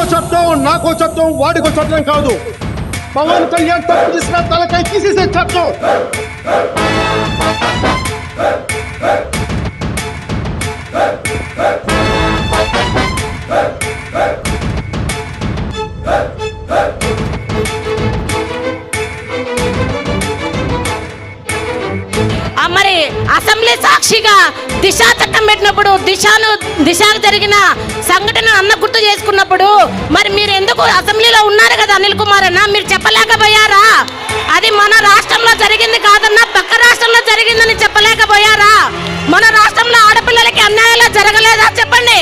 నీకో చట్టం నాకో చట్టం వాడికో చట్టం కాదు పవన్ కళ్యాణ్ తప్పు చేసిన తలకాయ తీసేసే చట్టం ఆ మరి అసెంబ్లీ సాక్షిగా దిశ చట్టం పెట్టినప్పుడు దిశను దిశకు జరిగిన సంఘటన అన్న గుర్తు చేసుకున్నప్పుడు మరి మీరు ఎందుకు అసెంబ్లీలో ఉన్నారు కదా అనిల్ కుమార్ అన్న? మీరు చెప్పలేకపోయారా? అది మన రాష్ట్రంలో జరిగింది కాదన్నా పక్క రాష్ట్రంలో జరిగిందని చెప్పలేకపోయారా? మన రాష్ట్రంలో ఆడపిల్లలకి అన్యాయాలు జరగలేదా? చెప్పండి.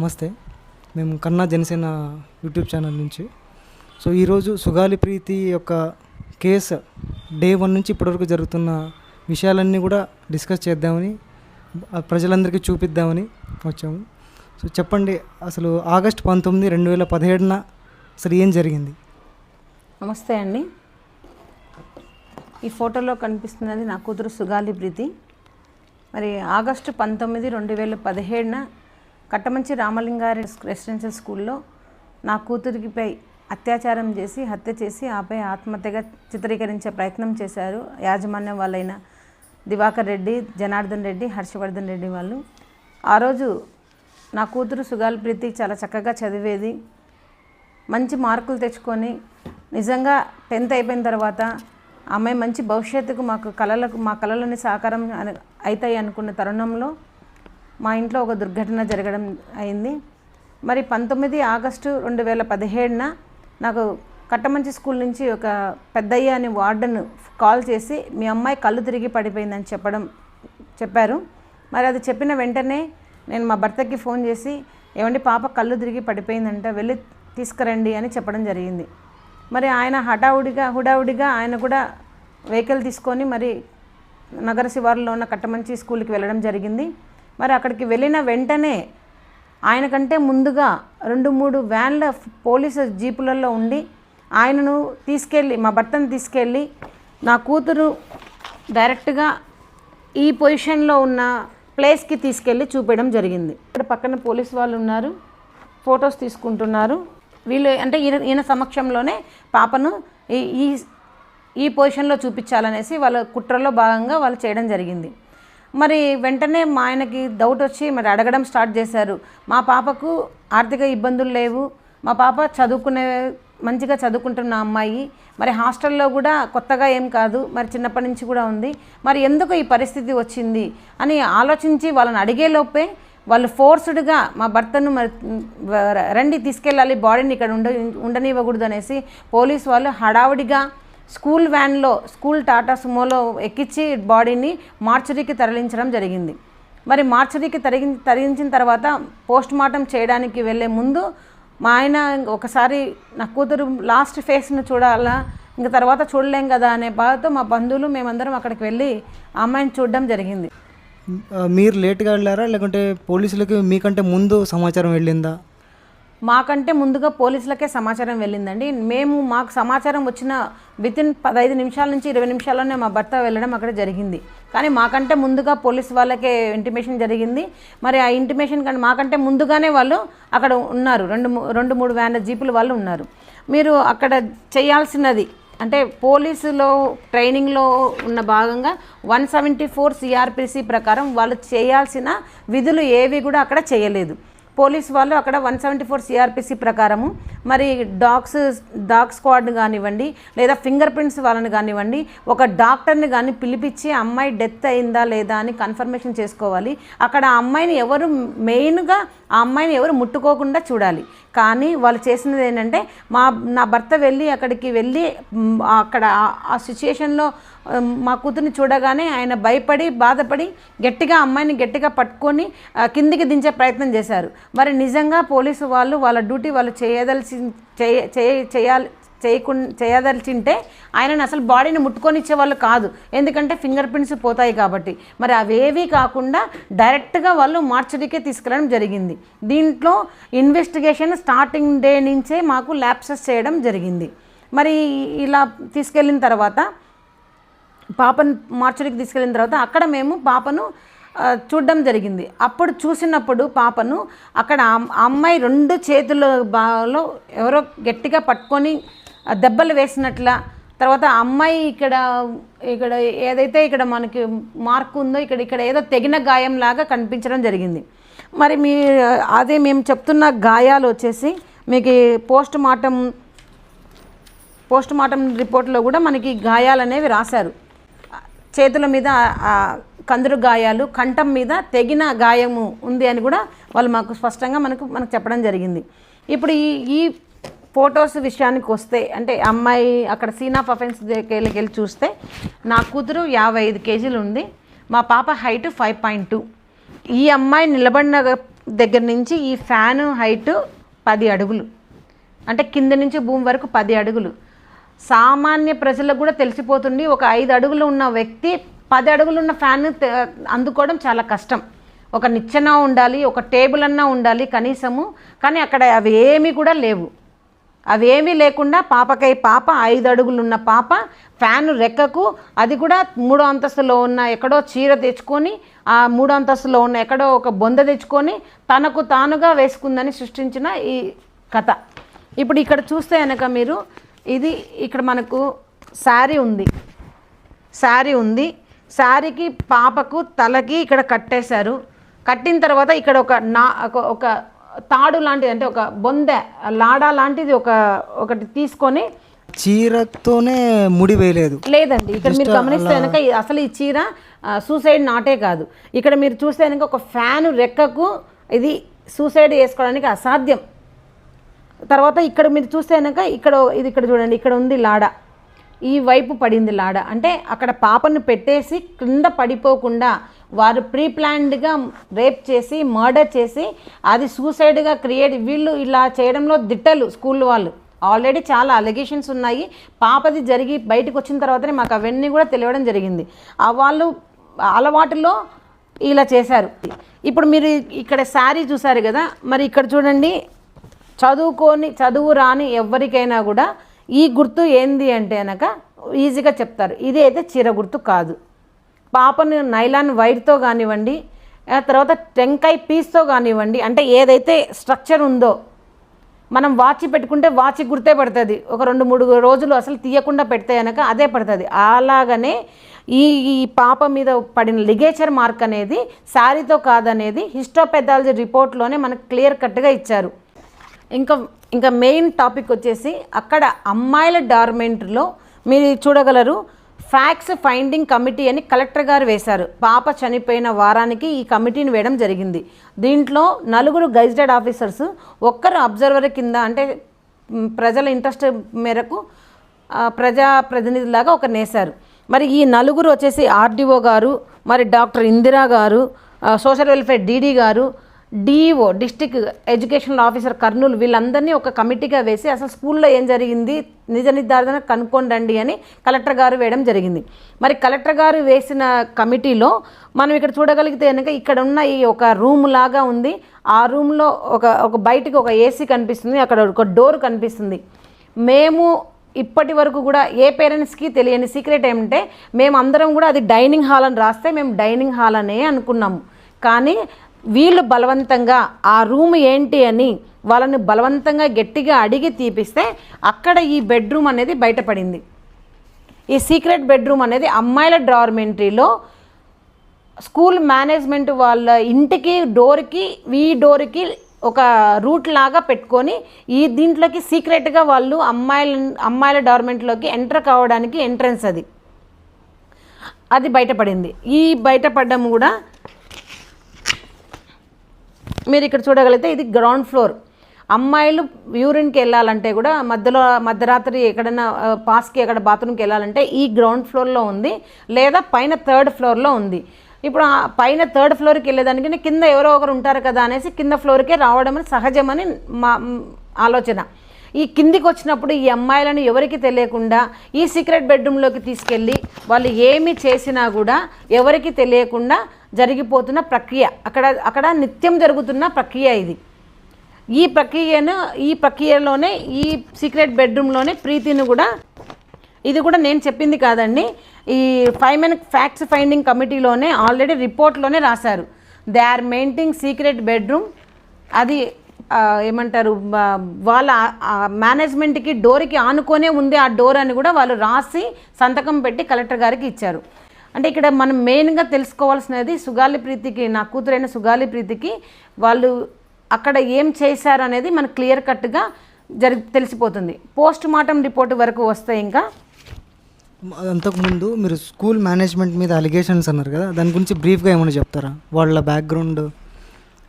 నమస్తే. మేము కన్నా జనసేన యూట్యూబ్ ఛానల్ నుంచి. సో ఈరోజు సుగాలి ప్రీతి యొక్క కేసు డే వన్ నుంచి ఇప్పటివరకు జరుగుతున్న విషయాలన్నీ కూడా డిస్కస్ చేద్దామని ప్రజలందరికీ చూపిద్దామని వచ్చాము. సో చెప్పండి అసలు ఆగస్ట్ పంతొమ్మిది రెండు వేల పదిహేడున అసలు ఏం జరిగింది? నమస్తే అండి. ఈ ఫోటోలో కనిపిస్తున్నది నా కూతురు సుగాలి ప్రీతి. మరి ఆగస్టు పంతొమ్మిది రెండు వేల పదిహేడున కట్టమంచి రామలింగారెడ్డి రెసిడెన్షియల్ స్కూల్లో నా కూతురికిపై అత్యాచారం చేసి హత్య చేసి ఆపై ఆత్మహత్యగా చిత్రీకరించే ప్రయత్నం చేశారు యాజమాన్యం వాళ్ళైన దివాకర్ రెడ్డి జనార్దన్ రెడ్డి హర్షవర్ధన్ రెడ్డి వాళ్ళు. ఆ రోజు నా కూతురు సుగాల్ ప్రీతి చాలా చక్కగా చదివేది. మంచి మార్కులు తెచ్చుకొని నిజంగా టెన్త్ అయిపోయిన తర్వాత ఆమె మంచి భవిష్యత్తుకు మాకు కళలకు మా కళలని సాకారం అవుతాయి అనుకున్న తరుణంలో మా ఇంట్లో ఒక దుర్ఘటన జరగడం అయింది. మరి పంతొమ్మిది ఆగస్టు రెండు వేల పదిహేడున నాకు కట్టమంచి స్కూల్ నుంచి ఒక పెద్దయ్య అని వార్డెన్ కాల్ చేసి మీ అమ్మాయి కళ్ళు తిరిగి పడిపోయిందని చెప్పడం చెప్పారు. మరి అది చెప్పిన వెంటనే నేను మా భర్తకి ఫోన్ చేసి ఏమండి పాప కళ్ళు తిరిగి పడిపోయిందంట వెళ్ళి తీసుకురండి అని చెప్పడం జరిగింది. మరి ఆయన హడావుడిగా హుడావుడిగా ఆయన కూడా వెహికల్ తీసుకొని మరి నగర శివారులో ఉన్న కట్టమంచి స్కూల్కి వెళ్ళడం జరిగింది. మరి అక్కడికి వెళ్ళిన వెంటనే ఆయన కంటే ముందుగా రెండు మూడు వ్యాన్ల పోలీసు జీపులలో ఉండి ఆయనను తీసుకెళ్ళి మా భర్తను తీసుకెళ్ళి నా కూతురు డైరెక్ట్గా ఈ పొజిషన్లో ఉన్న ప్లేస్కి తీసుకెళ్ళి చూపించడం జరిగింది. ఇక్కడ పక్కన పోలీస్ వాళ్ళు ఉన్నారు ఫొటోస్ తీసుకుంటున్నారు. వీళ్ళు అంటే ఈయన ఈయన సమక్షంలోనే పాపను ఈ ఈ ఈ పొజిషన్లో చూపించాలనేసి వాళ్ళ కుట్రలో భాగంగా వాళ్ళు చేయడం జరిగింది. మరి వెంటనే మా ఆయనకి డౌట్ వచ్చి మరి అడగడం స్టార్ట్ చేశారు. మా పాపకు ఆర్థిక ఇబ్బందులు లేవు. మా పాప చదువుకునే మంచిగా చదువుకుంటున్న అమ్మాయి. మరి హాస్టల్లో కూడా కొత్తగా ఏం కాదు. మరి చిన్నప్పటి నుంచి కూడా ఉంది. మరి ఎందుకు ఈ పరిస్థితి వచ్చింది అని ఆలోచించి వాళ్ళని అడిగేలోపే వాళ్ళు ఫోర్స్డ్గా మా భర్తను మరి రండి తీసుకెళ్ళాలి. బాడీని ఇక్కడ ఉండ ఉండనివ్వకూడదు అనేసి పోలీస్ వాళ్ళు హడావుడిగా స్కూల్ వ్యాన్లో స్కూల్ టాటా సుమోలో ఎక్కించి బాడీని మార్చురీకి తరలించడం జరిగింది. మరి మార్చురీకి తరిగి తరలించిన తర్వాత పోస్ట్ మార్టం చేయడానికి వెళ్ళే ముందు మా ఆయన ఒకసారి నా కూతురు లాస్ట్ ఫేస్ను చూడాలా ఇంకా తర్వాత చూడలేం కదా అనే బాధతో మా బంధువులు మేమందరం అక్కడికి వెళ్ళి అమ్మాయిని చూడడం జరిగింది. మీరు లేట్గా వెళ్ళారా? లేకుంటే పోలీసులకి మీకంటే ముందు సమాచారం వెళ్ళిందా? మాకంటే ముందుగా పోలీసులకే సమాచారం వెళ్ళిందండి. మేము మాకు సమాచారం వచ్చిన వితిన్ పదహైదు నిమిషాల నుంచి ఇరవై నిమిషాల్లోనే మా భర్త వెళ్ళడం అక్కడ జరిగింది. కానీ మాకంటే ముందుగా పోలీస్ వాళ్ళకే ఇంటిమేషన్ జరిగింది. మరి ఆ ఇంటిమేషన్ కానీ మాకంటే ముందుగానే వాళ్ళు అక్కడ ఉన్నారు. రెండు మూ- రెండు మూడు వ్యాన్ల జీపులు వాళ్ళు ఉన్నారు. మీరు అక్కడ చేయాల్సినది అంటే పోలీసులో ట్రైనింగ్లో ఉన్న భాగంగా వన్ సెవెంటీ ఫోర్ సిఆర్పిసి ప్రకారం వాళ్ళు చేయాల్సిన విధులు ఏవి కూడా అక్కడ చేయలేదు. పోలీస్ వాళ్ళు అక్కడ వన్ సెవెంటీ ఫోర్ సిఆర్పిసి ప్రకారము మరి డాగ్స్ డాగ్ స్క్వాడ్ కానివ్వండి లేదా ఫింగర్ ప్రింట్స్ వాళ్ళని కానివ్వండి ఒక డాక్టర్ని కానీ పిలిపించి అమ్మాయి డెత్ అయిందా లేదా అని కన్ఫర్మేషన్ చేసుకోవాలి. అక్కడ ఆ అమ్మాయిని ఎవరు మెయిన్గా ఆ అమ్మాయిని ఎవరు ముట్టుకోకుండా చూడాలి. కానీ వాళ్ళు చేసినది ఏంటంటే మా నా భర్త వెళ్ళి అక్కడికి వెళ్ళి అక్కడ ఆ- సిచ్యుయేషన్లో మా కూతుర్ని చూడగానే ఆయన భయపడి బాధపడి గట్టిగా అమ్మాయిని గట్టిగా పట్టుకొని కిందికి దించే ప్రయత్నం చేశారు. మరి నిజంగా పోలీసు వాళ్ళు వాళ్ళ డ్యూటీ వాళ్ళు చేయదలిసి చేయ చేయ- చేయాలి చేయకు చేయదలిచింటే ఆయనను అసలు బాడీని ముట్టుకొనిచ్చే వాళ్ళు కాదు. ఎందుకంటే ఫింగర్ ప్రింట్స్ పోతాయి కాబట్టి. మరి అవేవీ కాకుండా డైరెక్ట్గా వాళ్ళు మార్చరీకే తీసుకెళ్ళడం జరిగింది. దీంట్లో ఇన్వెస్టిగేషన్ స్టార్టింగ్ డే నుంచే మాకు ల్యాప్సెస్ చేయడం జరిగింది. మరి ఇలా తీసుకెళ్ళిన తర్వాత పాపను మార్చరీకి తీసుకెళ్ళిన తర్వాత అక్కడ మేము పాపను చూడడం జరిగింది. అప్పుడు చూసినప్పుడు పాపను అక్కడ అమ్మాయి రెండు చేతుల బాలో ఎవరో గట్టిగా పట్టుకొని దెబ్బలు వేసినట్ల. తర్వాత అమ్మాయి ఇక్కడ ఇక్కడ ఏదైతే ఇక్కడ మనకి మార్క్ ఉందో ఇక్కడ ఇక్కడ ఏదో తెగిన గాయం లాగా కనిపించడం జరిగింది. మరి మీ అదే మేము చెప్తున్న గాయాలు వచ్చేసి మీకు పోస్ట్ మార్టం పోస్ట్ మార్టం రిపోర్ట్లో కూడా మనకి గాయాలు అనేవి రాశారు. చేతుల మీద కందురు గాయాలు కంఠం మీద తెగిన గాయము ఉంది అని కూడా వాళ్ళు మాకు స్పష్టంగా మనకు మనకు చెప్పడం జరిగింది. ఇప్పుడు ఈ ఈ ఫొటోస్ విషయానికి వస్తే అంటే అమ్మాయి అక్కడ సీన్ ఆఫ్ అఫెన్స్ దగ్గరికి వెళ్ళి చూస్తే నా కూతురు యాభై ఐదు కేజీలు ఉంది మా పాప హైట్ ఫైవ్ పాయింట్ టూ ఈ అమ్మాయి నిలబడిన దగ్గర నుంచి ఈ ఫ్యాన్ హైట్ పది అడుగులు. అంటే కింద నుంచి భూమి వరకు పది అడుగులు. సామాన్య ప్రజలకు కూడా తెలిసిపోతుంది ఒక ఐదు అడుగులు ఉన్న వ్యక్తి పది అడుగులు ఉన్న ఫ్యాన్ అందుకోవడం చాలా కష్టం. ఒక నిచ్చెన ఉండాలి ఒక టేబుల్ అన్నా ఉండాలి కనీసము కానీ అక్కడ అవి ఏమీ కూడా లేవు. అవేమీ లేకుండా పాపకై పాప ఐదు అడుగులున్న పాప ఫ్యాన్ రెక్కకు అది కూడా మూడో అంతస్తులో ఉన్న ఎక్కడో చీర తెచ్చుకొని ఆ మూడో అంతస్తులో ఉన్న ఎక్కడో ఒక బొంద తెచ్చుకొని తనకు తానుగా వేసుకుందని సృష్టించిన ఈ కథ. ఇప్పుడు ఇక్కడ చూస్తే కనుక మీరు ఇది ఇక్కడ మనకు శారీ ఉంది. శారీ ఉంది. శారీకి పాపకు తలకి ఇక్కడ కట్టేశారు. కట్టిన తర్వాత ఇక్కడ ఒక నా ఒక- ఒక తాడు లాంటిది అంటే ఒక బొందె లాడా లాంటిది ఒక ఒకటి తీసుకొని చీరతోనే ముడి వేయలేదు. లేదండి ఇక్కడ మీరు గమనిస్తే కనుక అసలు ఈ చీర సూసైడ్ నాటే కాదు. ఇక్కడ మీరు చూస్తే కనుక ఒక ఫ్యాన్ రెక్కకు ఇది సూసైడ్ వేసుకోవడానికి అసాధ్యం. తర్వాత ఇక్కడ మీరు చూస్తే కనుక ఇక్కడ ఇది ఇక్కడ చూడండి ఇక్కడ ఉంది లాడ. ఈ వైపు పడింది లాడ. అంటే అక్కడ పాపను పెట్టేసి కింద పడిపోకుండా వారు ప్రీ ప్లాన్డ్గా రేప్ చేసి మర్డర్ చేసి అది సూసైడ్గా క్రియేట్ వీళ్ళు ఇలా చేయడంలో దిట్టలు స్కూల్ వాళ్ళు. ఆల్రెడీ చాలా అలిగేషన్స్ ఉన్నాయి. పాపది జరిగి బయటకు వచ్చిన తర్వాతనే మాకు అవన్నీ కూడా తెలియడం జరిగింది. ఆ వాళ్ళు అలవాటులో ఇలా చేశారు. ఇప్పుడు మీరు ఇక్కడ శారీ చూసారు కదా? మరి ఇక్కడ చూడండి. చదువుకొని చదువు రాని ఎవరికైనా కూడా ఈ గుర్తు ఏంది అంటే అనక ఈజీగా చెప్తారు. ఇది అయితే చీర గుర్తు కాదు. పాపను నైలాన్ వైర్తో కానివ్వండి తర్వాత టెంకాయ పీస్తో కానివ్వండి అంటే ఏదైతే స్ట్రక్చర్ ఉందో మనం వాచి పెట్టుకుంటే వాచ్ గుర్తే పడుతుంది. ఒక రెండు మూడు రోజులు అసలు తీయకుండా పెడితే కనుక అదే పడుతుంది. అలాగనే ఈ ఈ పాప మీద పడిన లిగేచర్ మార్క్ అనేది శారీతో కాదనేది హిస్టోపెథాలజీ రిపోర్ట్లోనే మనకు క్లియర్ కట్గా ఇచ్చారు. ఇంకా ఇంకా మెయిన్ టాపిక్ వచ్చేసి అక్కడ అమ్మాయిల డార్మెంట్లో మీరు చూడగలరు. ఫ్యాక్స్ ఫైండింగ్ కమిటీ అని కలెక్టర్ గారు వేశారు. పాప చనిపోయిన వారానికి ఈ కమిటీని వేయడం జరిగింది. దీంట్లో నలుగురు గైజ్డెడ్ ఆఫీసర్స్ ఒక్కరు అబ్జర్వర్ కింద అంటే ప్రజల ఇంట్రెస్ట్ మేరకు ప్రజా ప్రతినిధిలాగా ఒక నేశారు. మరి ఈ నలుగురు వచ్చేసి ఆర్డీఓ గారు మరి డాక్టర్ ఇందిరా గారు సోషల్ వెల్ఫేర్ డీడీ గారు DEO district educational officer Kurnool వీళ్ళందరినీ ఒక కమిటీగా వేసి అసలు స్కూల్లో ఏం జరిగింది? నిజ నిర్ధారణ కనుక్కోండి అని కలెక్టర్ గారు వేయడం జరిగింది. మరి కలెక్టర్ గారు వేసిన కమిటీలో మనం ఇక్కడ చూడగలిగితే కనుక ఇక్కడ ఉన్న ఈ ఒక రూమ్ లాగా ఉంది. ఆ రూమ్లో ఒక ఒక బయటికి ఒక ఏసీ కనిపిస్తుంది. అక్కడ ఒక డోర్ కనిపిస్తుంది. మేము ఇప్పటి వరకు కూడా ఏ పేరెంట్స్కి తెలియని సీక్రెట్ ఏమంటే మేము అందరం కూడా అది డైనింగ్ హాల్ అని రాస్తే మేము డైనింగ్ హాల్ అనే అనుకున్నాము. కానీ వీళ్ళు బలవంతంగా ఆ రూమ్ ఏంటి అని వాళ్ళని బలవంతంగా గట్టిగా అడిగి తీపిస్తే అక్కడ ఈ బెడ్రూమ్ అనేది బయటపడింది. ఈ సీక్రెట్ బెడ్రూమ్ అనేది అమ్మాయిల డార్మెంటరీలో స్కూల్ మేనేజ్మెంట్ వాళ్ళ ఇంటికి డోర్కి ఈ డోర్కి ఒక రూట్ లాగా పెట్టుకొని ఈ దీంట్లోకి సీక్రెట్గా వాళ్ళు అమ్మాయిల అమ్మాయిల డార్మెంట్లోకి ఎంటర్ కావడానికి ఎంట్రన్స్ అది. అది బయటపడింది. ఈ బయటపడడం కూడా మీరు ఇక్కడ చూడగలిగితే ఇది గ్రౌండ్ ఫ్లోర్ అమ్మాయిలు యూరిన్కి వెళ్ళాలంటే కూడా మధ్యలో మధ్యరాత్రి ఎక్కడైనా పాస్కి ఎక్కడ బాత్రూమ్కి వెళ్ళాలంటే ఈ గ్రౌండ్ ఫ్లోర్లో ఉంది. లేదా పైన థర్డ్ ఫ్లోర్లో ఉంది. ఇప్పుడు పైన థర్డ్ ఫ్లోర్కి వెళ్ళేదానికి కింద ఎవరో ఒకరు ఉంటారు కదా అనేసి కింద ఫ్లోర్కే రావడం అని సహజమని మా ఆలోచన. ఈ కిందికి వచ్చినప్పుడు ఈ అమ్మాయిలను ఎవరికి తెలియకుండా ఈ సీక్రెట్ బెడ్రూమ్లోకి తీసుకెళ్ళి వాళ్ళు ఏమి చేసినా కూడా ఎవరికి తెలియకుండా జరిగిపోతున్న ప్రక్రియ. అక్కడ అక్కడ నిత్యం జరుగుతున్న ప్రక్రియ ఇది. ఈ ప్రక్రియను ఈ ప్రక్రియలోనే ఈ సీక్రెట్ బెడ్రూమ్లోనే ప్రీతిని కూడా ఇది కూడా నేను చెప్పింది కాదండి. ఈ ఫైవ్ మెన్ ఫ్యాక్ట్స్ ఫైండింగ్ కమిటీలోనే ఆల్రెడీ రిపోర్ట్లోనే రాశారు. They are maintaining secret bedroom. అది ఏమంటారు వాళ్ళ మేనేజ్మెంట్కి డోర్కి ఆనుకొనే ఉంది ఆ డోర్ అని కూడా వాళ్ళు రాసి సంతకం పెట్టి కలెక్టర్ గారికి ఇచ్చారు. అంటే ఇక్కడ మనం మెయిన్గా తెలుసుకోవాల్సినది సుగాలి ప్రీతికి నా కూతురైన సుగాలి ప్రీతికి వాళ్ళు అక్కడ ఏం చేశారు అనేది మనకు క్లియర్ కట్గా జరి తెలిసిపోతుంది. పోస్ట్ మార్టం రిపోర్ట్ వరకు వస్తే ఇంకా అంతకుముందు మీరు స్కూల్ మేనేజ్మెంట్ మీద అలిగేషన్స్ అన్నారు కదా దాని గురించి బ్రీఫ్గా ఏమైనా చెప్తారా? వాళ్ళ బ్యాక్గ్రౌండ్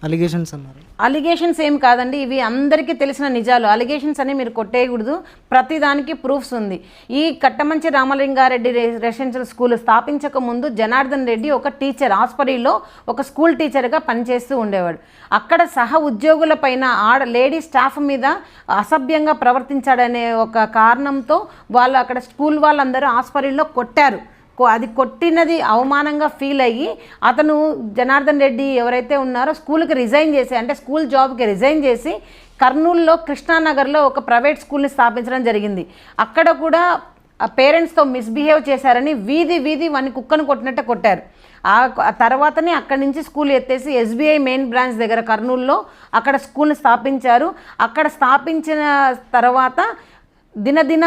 అలిగేషన్స్ అన్నారు. అలిగేషన్స్ ఏం కాదండి ఇవి అందరికీ తెలిసిన నిజాలు. అలిగేషన్స్ అని మీరు కొట్టేయకూడదు. ప్రతిదానికి ప్రూఫ్స్ ఉంది. ఈ కట్టమంచి రామలింగారెడ్డి రెసిడెన్షియల్ స్కూల్ స్థాపించక ముందు జనార్దన్ రెడ్డి ఒక టీచర్ ఆస్పరిలో ఒక స్కూల్ టీచర్గా పనిచేస్తూ ఉండేవాడు. అక్కడ సహ ఉద్యోగుల పైన ఆడ లేడీ స్టాఫ్ మీద అసభ్యంగా ప్రవర్తించాడనే ఒక కారణంతో వాళ్ళు అక్కడ స్కూల్ వాళ్ళందరూ ఆస్పరిలో కొట్టారు. అది కొట్టినది అవమానంగా ఫీల్ అయ్యి అతను జనార్దన్ రెడ్డి ఎవరైతే ఉన్నారో స్కూల్కి రిజైన్ చేసి అంటే స్కూల్ జాబ్కి రిజైన్ చేసి కర్నూలులో కృష్ణానగర్లో ఒక ప్రైవేట్ స్కూల్ని స్థాపించడం జరిగింది. అక్కడ కూడా పేరెంట్స్తో మిస్బిహేవ్ చేశారని వీధి వీధి వాడిని కుక్కను కొట్టినట్టే కొట్టారు. ఆ ఆ తర్వాతనే అక్కడి నుంచి స్కూల్ ఎత్తేసి ఎస్బీఐ మెయిన్ బ్రాంచ్ దగ్గర కర్నూలులో అక్కడ స్కూల్ని స్థాపించారు. అక్కడ స్థాపించిన తర్వాత దినదిన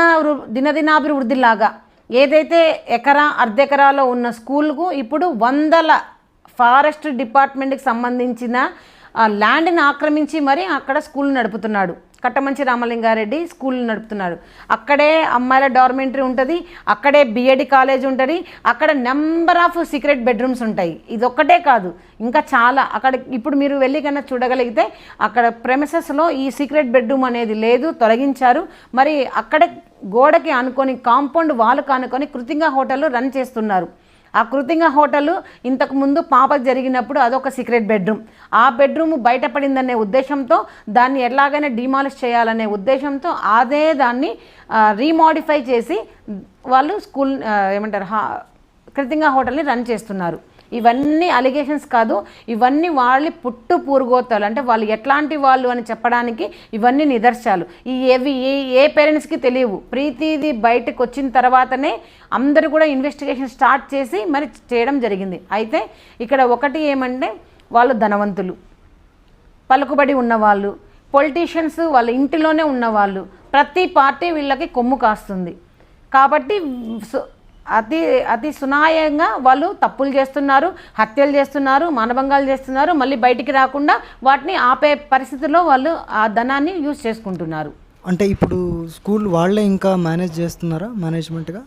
దినదినాభివృద్ధిలాగా ఏదైతే ఎకరా అర్ధెకరాలో ఉన్న స్కూల్కు ఇప్పుడు వందల ఫారెస్ట్ డిపార్ట్మెంట్కి సంబంధించిన ల్యాండ్ని ఆక్రమించి మరి అక్కడ స్కూల్ నడుపుతున్నాడు. కట్టమంచి రామలింగారెడ్డి స్కూల్ నడుపుతున్నాడు. అక్కడే అమ్మాయిల డార్మెంటరీ ఉంటుంది అక్కడే బిఎడి కాలేజ్ ఉంటుంది అక్కడ నెంబర్ ఆఫ్ సీక్రెట్ బెడ్రూమ్స్ ఉంటాయి. ఇది ఒక్కటే కాదు ఇంకా చాలా. అక్కడ ఇప్పుడు మీరు వెళ్ళి కన్నా చూడగలిగితే అక్కడ ప్రెమిసెస్లో ఈ సీక్రెట్ బెడ్రూమ్ అనేది లేదు తొలగించారు. మరి అక్కడ గోడకి అనుకొని కాంపౌండ్ వాళ్ళు కానుకొని కృతింగ హోటల్ రన్ చేస్తున్నారు. ఆ కృతింగ హోటల్ ఇంతకు ముందు పాపకు జరిగినప్పుడు అదొక సీక్రెట్ బెడ్రూమ్. ఆ బెడ్రూమ్ బయటపడిందనే ఉద్దేశంతో దాన్ని ఎలాగైనా డిమాలిష్ చేయాలనే ఉద్దేశంతో అదే దాన్ని రీమాడిఫై చేసి వాళ్ళు స్కూల్ ఏమంటారు హా హోటల్ని రన్ చేస్తున్నారు. ఇవన్నీ అలిగేషన్స్ కాదు ఇవన్నీ వాళ్ళ పుట్టు పూరుగోతాలు అంటే వాళ్ళు ఎట్లాంటి వాళ్ళు అని చెప్పడానికి ఇవన్నీ నిదర్శాలు. ఈ ఏవి ఏ ఏ పేరెంట్స్కి తెలియవు. ప్రీతిది బయటకు వచ్చిన తర్వాతనే అందరూ కూడా ఇన్వెస్టిగేషన్ స్టార్ట్ చేసి మరి చేయడం జరిగింది. అయితే ఇక్కడ ఒకటి ఏమంటే వాళ్ళు ధనవంతులు. పలుకుబడి ఉన్నవాళ్ళు. పొలిటీషియన్స్ వాళ్ళ ఇంటిలోనే ఉన్నవాళ్ళు. ప్రతి పార్టీ వీళ్ళకి కొమ్ము కాస్తుంది. కాబట్టి అతి అతి సునాయంగా వాళ్ళు తప్పులు చేస్తున్నారు హత్యలు చేస్తున్నారు మానభంగాలు చేస్తున్నారు మళ్ళీ బయటికి రాకుండా వాటిని ఆపే పరిస్థితిలో వాళ్ళు ఆ ధనాన్ని యూజ్ చేసుకుంటున్నారు. అంటే ఇప్పుడు స్కూల్ వాళ్ళే ఇంకా మేనేజ్ చేస్తున్నారా మేనేజ్మెంట్గా?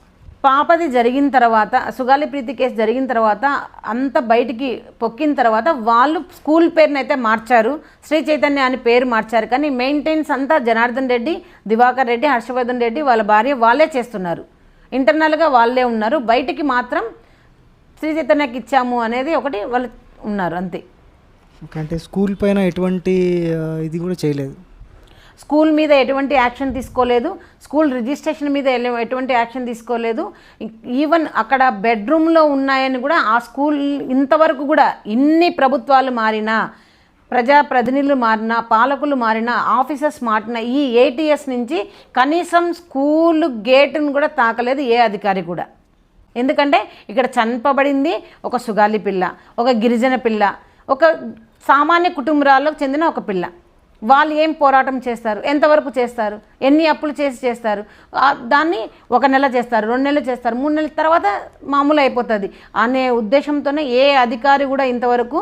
పాపది జరిగిన తర్వాత సుగాలి ప్రీతి కేసు జరిగిన తర్వాత అంత బయటికి పొక్కిన తర్వాత వాళ్ళు స్కూల్ పేరుని అయితే మార్చారు శ్రీ చైతన్య అని పేరు మార్చారు. కానీ మెయింటెనెన్స్ అంతా జనార్దన్ రెడ్డి దివాకర్ రెడ్డి హర్షవర్ధన్ రెడ్డి వాళ్ళ భార్య వాళ్ళే చేస్తున్నారు. ఇంటర్నల్గా వాళ్ళే ఉన్నారు. బయటికి మాత్రం శ్రీ చైతన్యకి ఇచ్చాము అనేది ఒకటి వాళ్ళు ఉన్నారు అంతే. అంటే స్కూల్ పైన ఎటువంటి ఇది కూడా చేయలేదు. స్కూల్ మీద ఎటువంటి యాక్షన్ తీసుకోలేదు. స్కూల్ రిజిస్ట్రేషన్ మీద ఎటువంటి యాక్షన్ తీసుకోలేదు. ఈవెన్ అక్కడ బెడ్రూమ్లో ఉన్నాయని కూడా ఆ స్కూల్ ఇంతవరకు కూడా ఇన్ని ప్రభుత్వాలు మారినా ప్రజాప్రతినిధులు మారినా పాలకులు మారినా ఆఫీసర్స్ మారినా ఈ ఏటీఎస్ నుంచి కనీసం స్కూల్ గేటును కూడా తాకలేదు ఏ అధికారి కూడా. ఎందుకంటే ఇక్కడ చంపబడింది ఒక సుగాలి పిల్ల ఒక గిరిజన పిల్ల ఒక సామాన్య కుటుంబాలకు చెందిన ఒక పిల్ల. వాళ్ళు ఏం పోరాటం చేస్తారు? ఎంతవరకు చేస్తారు? ఎన్ని అప్పులు చేసి చేస్తారు? దాన్ని ఒక నెల చేస్తారు రెండు నెలలు చేస్తారు మూడు నెలల తర్వాత మామూలు అయిపోతుంది. అనే ఉద్దేశంతోనే ఏ అధికారి కూడా ఇంతవరకు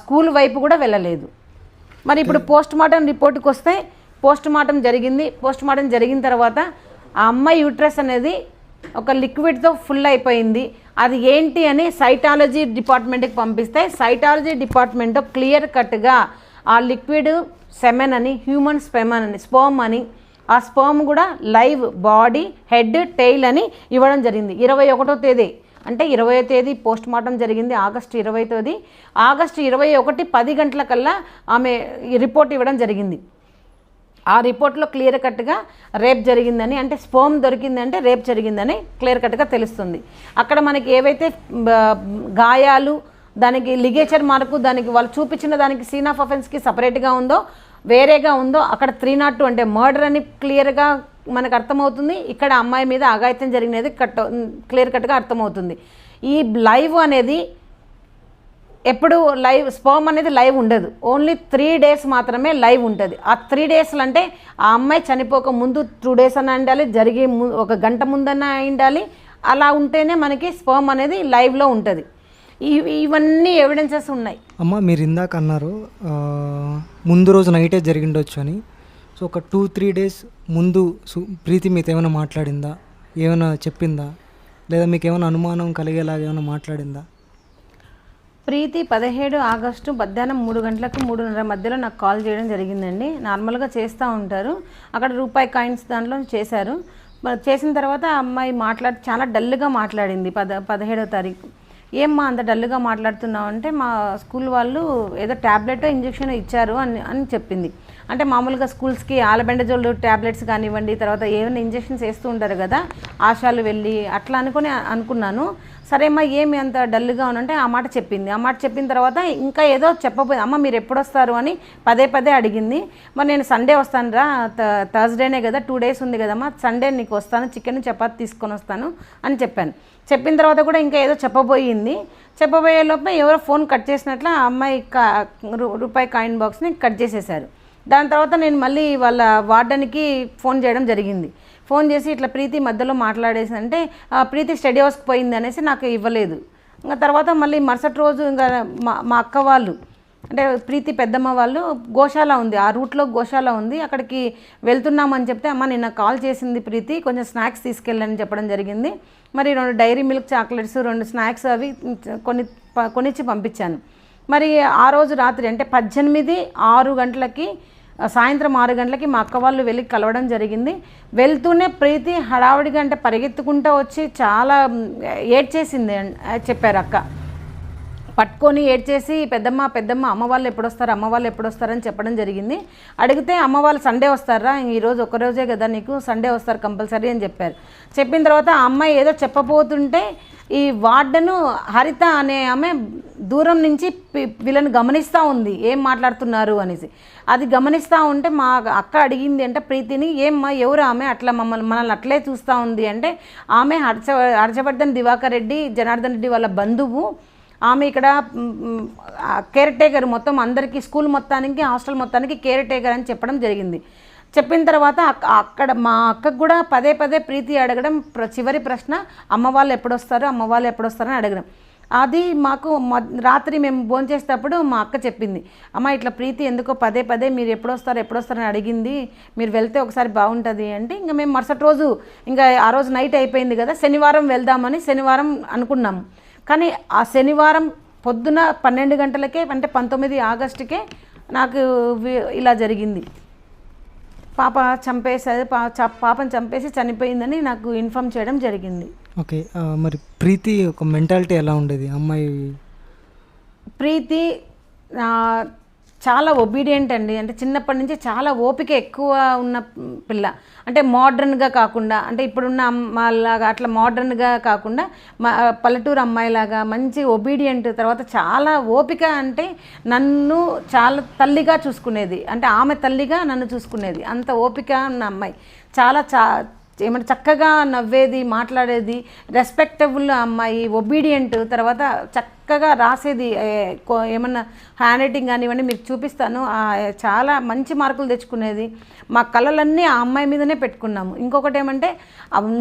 స్కూల్ వైపు కూడా వెళ్ళలేదు. మరి ఇప్పుడు పోస్ట్ మార్టం రిపోర్ట్కి వస్తే పోస్ట్ మార్టం జరిగింది. పోస్ట్ మార్టం జరిగిన తర్వాత ఆ అమ్మాయి యూట్రస్ అనేది ఒక లిక్విడ్తో ఫుల్ అయిపోయింది. అది ఏంటి అని సైటాలజీ డిపార్ట్మెంట్కి పంపిస్తే సైటాలజీ డిపార్ట్మెంట్ క్లియర్ కట్గా ఆ లిక్విడ్ సెమెన్ అని హ్యూమన్ స్పెమన్ అని స్పోమ్ అని ఆ స్పోమ్ కూడా లైవ్ బాడీ హెడ్ టెయిల్ అని ఇవ్వడం జరిగింది. ఇరవై ఒకటో తేదీ. అంటే ఇరవై తేదీ పోస్ట్ మార్టం జరిగింది ఆగస్టు ఇరవై తేదీ. ఆగస్టు ఇరవై ఒకటి పది గంటల కల్లా ఆమె రిపోర్ట్ ఇవ్వడం జరిగింది. ఆ రిపోర్ట్లో క్లియర్ కట్గా రేప్ జరిగిందని అంటే స్పోమ్ దొరికిందంటే రేప్ జరిగిందని క్లియర్ కట్గా తెలుస్తుంది. అక్కడ మనకి ఏవైతే గాయాలు దానికి లిగేచర్ మార్కు దానికి వాళ్ళు చూపించిన దానికి సీన్ ఆఫ్ అఫెన్స్కి సపరేట్గా ఉందో వేరేగా ఉందో అక్కడ త్రీ నాట్ టూ అంటే మర్డర్ అని క్లియర్గా మనకు అర్థమవుతుంది ఇక్కడ అమ్మాయి మీద అఘాయిత్యం జరిగినది కట్ క్లియర్ కట్గా అర్థమవుతుంది. ఈ లైవ్ అనేది ఎప్పుడు లైవ్ స్పర్మ్ అనేది లైవ్ ఉండదు. ఓన్లీ త్రీ డేస్ మాత్రమే లైవ్ ఉంటుంది. ఆ త్రీ డేస్లు అంటే ఆ అమ్మాయి చనిపోక ముందు టూ డేస్ అన్న ఉండాలి జరిగే ము- ఒక గంట ముందన్న ఉండాలి. అలా ఉంటేనే మనకి స్పర్మ్ అనేది లైవ్లో ఉంటుంది. ఇవి ఇవన్నీ ఎవిడెన్సెస్ ఉన్నాయి. అమ్మ మీరు ఇందాక అన్నారు ముందు రోజు నైటే జరిగిండొచ్చు అని. సో ఒక టూ త్రీ డేస్ ముందు ప్రీతి మీతో ఏమైనా మాట్లాడిందా? ఏమైనా చెప్పిందా? లేదా మీకు ఏమైనా అనుమానం కలిగేలాగా ఏమైనా మాట్లాడిందా? ప్రీతి పదిహేడు ఆగస్టు మధ్యాహ్నం మూడు గంటలకు మూడున్నర మధ్యలో నాకు కాల్ చేయడం జరిగిందండి. నార్మల్గా చేస్తూ ఉంటారు. అక్కడ రూపాయి కాయిన్స్ దాంట్లో చేశారు. చేసిన తర్వాత అమ్మాయి మాట్లాడి చాలా డల్గా మాట్లాడింది పద పదిహేడో తారీఖు. ఏమ్మా అంత డల్గా మాట్లాడుతున్నావు? అంటే మా స్కూల్ వాళ్ళు ఏదో ట్యాబ్లెట్ ఇంజెక్షన్ ఇచ్చారు అని అని చెప్పింది. అంటే మామూలుగా స్కూల్స్కి ఆలబెండజోళ్ళు ట్యాబ్లెట్స్ కానివ్వండి తర్వాత ఏమైనా ఇంజెక్షన్స్ వేస్తూ ఉంటారు కదా ఆశాలు వెళ్ళి అట్లా అనుకొని అనుకున్నాను. సరేమ్మా ఏమి అంత డల్గా ఉనంటే ఆ మాట చెప్పింది. ఆ మాట చెప్పిన తర్వాత ఇంకా ఏదో చెప్పబోయింది అమ్మ మీరు ఎప్పుడు వస్తారు అని పదే పదే అడిగింది. మరి నేను సండే వస్తాను రా థర్స్డేనే కదా టూ డేస్ ఉంది కదమ్మా సండే నీకు వస్తాను చికెన్ చపాతి తీసుకొని వస్తాను అని చెప్పాను. చెప్పిన తర్వాత కూడా ఇంకా ఏదో చెప్పబోయింది. చెప్పబోయే లోపల ఎవరో ఫోన్ కట్ చేసినట్లు ఆ అమ్మాయి కా- రూపాయి కాయిన్ బాక్స్ని కట్ చేసేసారు. దాని తర్వాత నేను మళ్ళీ వాళ్ళ వార్డెన్కి ఫోన్ చేయడం జరిగింది. ఫోన్ చేసి ఇట్లా ప్రీతి మధ్యలో మాట్లాడేసి అంటే "ఆ, ప్రీతి స్టడీ హౌస్కి పోయింది అనేసి నాకు ఇవ్వలేదు. ఇంకా తర్వాత మళ్ళీ మరుసటి రోజు ఇంకా మా మా అక్క వాళ్ళు అంటే ప్రీతి పెద్దమ్మ వాళ్ళు గోశాల ఉంది ఆ రూట్లో గోశాల ఉంది అక్కడికి వెళ్తున్నామని చెప్తే అమ్మ నిన్న కాల్ చేసింది ప్రీతి కొంచెం స్నాక్స్ తీసుకెళ్ళని చెప్పడం జరిగింది. మరి రెండు డైరీ మిల్క్ చాక్లెట్స్ రెండు స్నాక్స్ అవి కొన్ని ప- కొనిచ్చి పంపించాను. మరి ఆ రోజు రాత్రి అంటే పద్దెనిమిది ఆరు గంటలకి సాయంత్రం ఆరు గంటలకి మా అక్క వాళ్ళు వెళ్ళి కలవడం జరిగింది. వెళ్తూనే ప్రీతి హడావుడిగా అంటే పరిగెత్తుకుంటూ వచ్చి చాలా ఏడ్ ఏడ్చేసింది చెప్పారు అక్క. పట్టుకొని ఏడ్చేసి పెద్దమ్మ పెద్దమ్మ అమ్మ వాళ్ళు ఎప్పుడు వస్తారు అమ్మ వాళ్ళు ఎప్పుడు వస్తారని చెప్పడం జరిగింది. అడిగితే అమ్మ వాళ్ళు సండే వస్తారా? ఈరోజు ఒక రోజే కదా నీకు సండే వస్తారు కంపల్సరీ అని చెప్పారు. చెప్పిన తర్వాత ఆ అమ్మాయి ఏదో చెప్పబోతుంటే ఈ వార్డను హరిత అనే ఆమె దూరం నుంచి వీళ్ళని గమనిస్తూ ఉంది. ఏం మాట్లాడుతున్నారు? అనేసి. అది గమనిస్తూ ఉంటే మా అక్క అడిగింది అంటే ప్రీతిని ఏమ్మా ఎవరు ఆమె? అట్లా మమ్మల్ని మనల్ని అట్లే చూస్తూ ఉంది. అంటే ఆమె హర్ష హర్షవర్ధన్ దివాకర్ రెడ్డి జనార్దన్ రెడ్డి వాళ్ళ బంధువు. ఆమె ఇక్కడ కేర్ టేకర్ మొత్తం అందరికీ స్కూల్ మొత్తానికి హాస్టల్ మొత్తానికి కేర్ టేకర్ అని చెప్పడం జరిగింది. చెప్పిన తర్వాత అక్క- అక్కడ మా అక్కకు కూడా పదే పదే ప్రీతి అడగడం ప్ర- చివరి ప్రశ్న అమ్మ వాళ్ళు ఎప్పుడు అమ్మ వాళ్ళు ఎప్పుడొస్తారని అడగడం. అది మాకు మ- రాత్రి మేము భోంచేసేటప్పుడు మా అక్క చెప్పింది. అమ్మ ఇట్లా ప్రీతి ఎందుకో పదే పదే మీరు ఎప్పుడొస్తారు ఎప్పుడొస్తారని అడిగింది. మీరు వెళ్తే ఒకసారి బాగుంటుంది అంటే ఇంకా మేము మరుసటి రోజు ఇంకా ఆ రోజు నైట్ అయిపోయింది కదా శనివారం వెళ్దామని శనివారం అనుకున్నాము. కానీ ఆ శనివారం పొద్దున పన్నెండు గంటలకే అంటే పంతొమ్మిది ఆగస్టుకే నాకు ఇలా జరిగింది. పాప చంపేసేది పా చ- పాపను చంపేసి చనిపోయిందని నాకు ఇన్ఫామ్ చేయడం జరిగింది. ఓకే మరి ప్రీతి ఒక మెంటాలిటీ ఎలా ఉండేది? అమ్మాయి ప్రీతి చాలా ఒబీడియంట్ అండి. అంటే చిన్నప్పటి నుంచి చాలా ఓపిక ఎక్కువ ఉన్న పిల్ల. అంటే మోడ్రన్గా కాకుండా అంటే ఇప్పుడున్న అమ్మాయిలాగా అట్లా మోడ్రన్గా కాకుండా మా పల్లెటూరు అమ్మాయిలాగా మంచి ఒబీడియంట్ తర్వాత చాలా ఓపిక అంటే నన్ను చాలా తల్లిగా చూసుకునేది. అంటే ఆమె తల్లిగా నన్ను చూసుకునేది. అంత ఓపిక ఉన్న అమ్మాయి. చాలా చా ఏమంటే చక్కగా నవ్వేది మాట్లాడేది రెస్పెక్టబుల్ అమ్మాయి ఒబీడియంట్ తర్వాత చక్కగా రాసేది ఏమన్నా హ్యాండ్ రైటింగ్ కానివ్వండి మీకు చూపిస్తాను. చాలా మంచి మార్కులు తెచ్చుకునేది. మా కళలన్నీ ఆ అమ్మాయి మీదనే పెట్టుకున్నాము. ఇంకొకటి ఏమంటే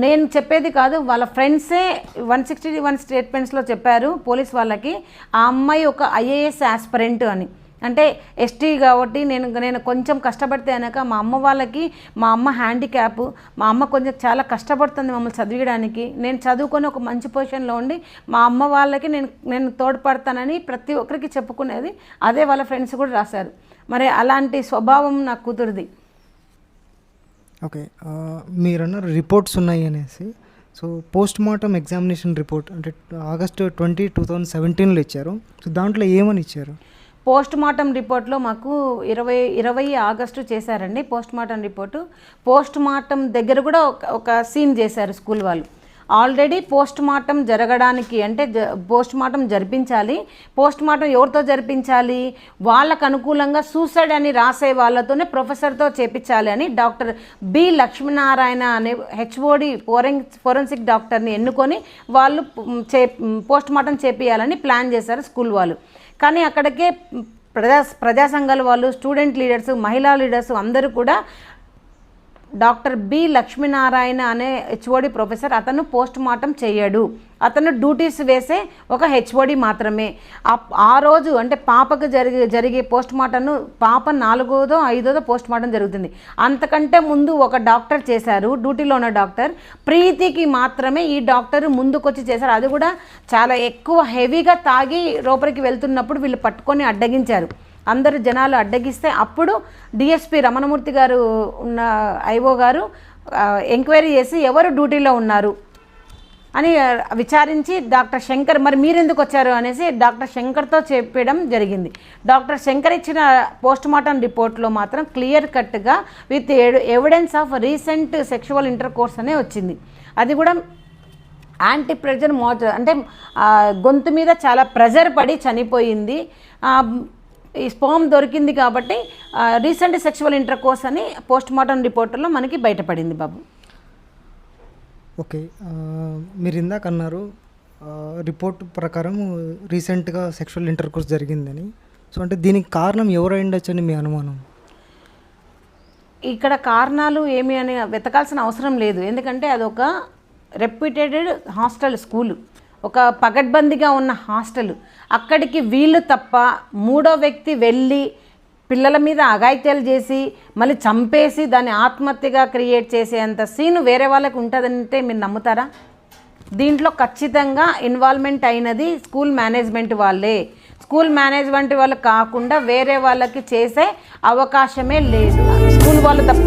నేను చెప్పేది కాదు వాళ్ళ ఫ్రెండ్సే వన్ సిక్స్టీ వన్ స్టేట్మెంట్స్లో చెప్పారు పోలీస్ వాళ్ళకి ఆ అమ్మాయి ఒక ఐఏఎస్ ఆస్పరెంట్ అని. అంటే ఎస్టీ కాబట్టి నేను నేను కొంచెం కష్టపడితే అనక మా అమ్మ వాళ్ళకి మా అమ్మ హ్యాండిక్యాప్ మా అమ్మ కొంచెం చాలా కష్టపడుతుంది మమ్మల్ని చదివించడానికి నేను చదువుకొని ఒక మంచి పొజిషన్లో ఉండి మా అమ్మ వాళ్ళకి నేను నేను తోడ్పడతానని ప్రతి ఒక్కరికి చెప్పుకునేది అదే వాళ్ళ ఫ్రెండ్స్ కూడా రాశారు. మరి అలాంటి స్వభావం నా కూతురిది. ఓకే మీరన్నారు మీరు రిపోర్ట్స్ ఉన్నాయి అనేసి. So post mortem examination report అంటే ఆగస్టు ట్వంటీ టూ థౌజండ్ సెవెంటీన్లో ఇచ్చారు. సో దాంట్లో ఏమని ఇచ్చారు? పోస్ట్ మార్టం రిపోర్ట్లో మాకు ఇరవై ఇరవై ఆగస్టు చేశారండి post mortem report. Post mortem దగ్గర కూడా ఒక ఒక సీన్ చేశారు స్కూల్ వాళ్ళు. ఆల్రెడీ పోస్ట్ మార్టం జరగడానికి అంటే పోస్ట్ మార్టం జరిపించాలి. పోస్ట్ మార్టం ఎవరితో జరిపించాలి? వాళ్ళకు అనుకూలంగా సూసైడ్ అని రాసే వాళ్ళతోనే ప్రొఫెసర్తో చేపించాలి అని డాక్టర్ బి లక్ష్మీనారాయణ అనే హెచ్ఓడి ఫోరెన్ ఫోరెన్సిక్ డాక్టర్ని ఎన్నుకొని వాళ్ళు చే పోస్ట్ మార్టం చేపియాలని ప్లాన్ చేశారు స్కూల్ వాళ్ళు. కానీ అక్కడికే ప్రజా ప్రజా సంఘాల వాళ్ళు స్టూడెంట్ లీడర్స్ మహిళా లీడర్స్ అందరూ కూడా డాక్టర్ బి లక్ష్మీనారాయణ అనే హెచ్ఓడి ప్రొఫెసర్ అతను పోస్ట్ మార్టం చేయడు. అతను డ్యూటీస్ వేసే ఒక హెచ్ఓడి మాత్రమే. ఆ- రోజు అంటే పాపకు జరిగే జరిగే పోస్ట్ మార్టంను పాప నాలుగోదో ఐదోదో పోస్ట్ మార్టం జరుగుతుంది. అంతకంటే ముందు ఒక డాక్టర్ చేశారు డ్యూటీలో ఉన్న డాక్టర్. ప్రీతికి మాత్రమే ఈ డాక్టర్ ముందుకొచ్చి చేశారు. అది కూడా చాలా ఎక్కువ హెవీగా తాగి లోపలికి వెళ్తున్నప్పుడు వీళ్ళు పట్టుకొని అడ్డగించారు. అందరు జనాలు అడ్డగిస్తే అప్పుడు డిఎస్పి రమణమూర్తి గారు ఉన్న ఐఓ గారు ఎంక్వైరీ చేసి ఎవరు డ్యూటీలో ఉన్నారు అని విచారించి డాక్టర్ శంకర్ మరి మీరెందుకు వచ్చారు? అనేసి డాక్టర్ శంకర్తో చెప్పడం జరిగింది. డాక్టర్ శంకర్ ఇచ్చిన పోస్ట్ మార్టం రిపోర్ట్లో మాత్రం క్లియర్ కట్గా with evidence of recent sexual intercourse అనే వచ్చింది. అది కూడా యాంటీ ప్రెజర్ మోచ అంటే గొంతు మీద చాలా ప్రెజర్ పడి చనిపోయింది. ఈ స్పామ్ దొరికింది కాబట్టి రీసెంట్ సెక్షువల్ ఇంటర్ కోర్స్ అని పోస్ట్ మార్టం రిపోర్ట్లో మనకి బయటపడింది బాబు. ఓకే మీరు ఇందాక అన్నారు రిపోర్ట్ ప్రకారం రీసెంట్గా సెక్షువల్ ఇంటర్ కోర్స్ జరిగిందని. సో అంటే దీనికి కారణం ఎవరై ఉండొచ్చని మీ అనుమానం? ఇక్కడ కారణాలు ఏమి అని వెతకాల్సిన అవసరం లేదు. ఎందుకంటే అదొక రెప్యూటెడ్ హాస్టల్ స్కూల్ ఒక పగడ్బందీగా ఉన్న హాస్టల్. అక్కడికి వీళ్ళు తప్ప మూడో వ్యక్తి వెళ్ళి పిల్లల మీద అఘాయిత్యాలు చేసి మళ్ళీ చంపేసి దాన్ని ఆత్మహత్యగా క్రియేట్ చేసేంత సీన్ వేరే వాళ్ళకి ఉంటుందంటే మీరు నమ్ముతారా? దీంట్లో ఖచ్చితంగా ఇన్వాల్వ్మెంట్ అయినది స్కూల్ మేనేజ్మెంట్ వాళ్ళే. స్కూల్ మేనేజ్మెంట్ వాళ్ళు కాకుండా వేరే వాళ్ళకి చేసే అవకాశమే లేదు. స్కూల్ వాళ్ళు తప్ప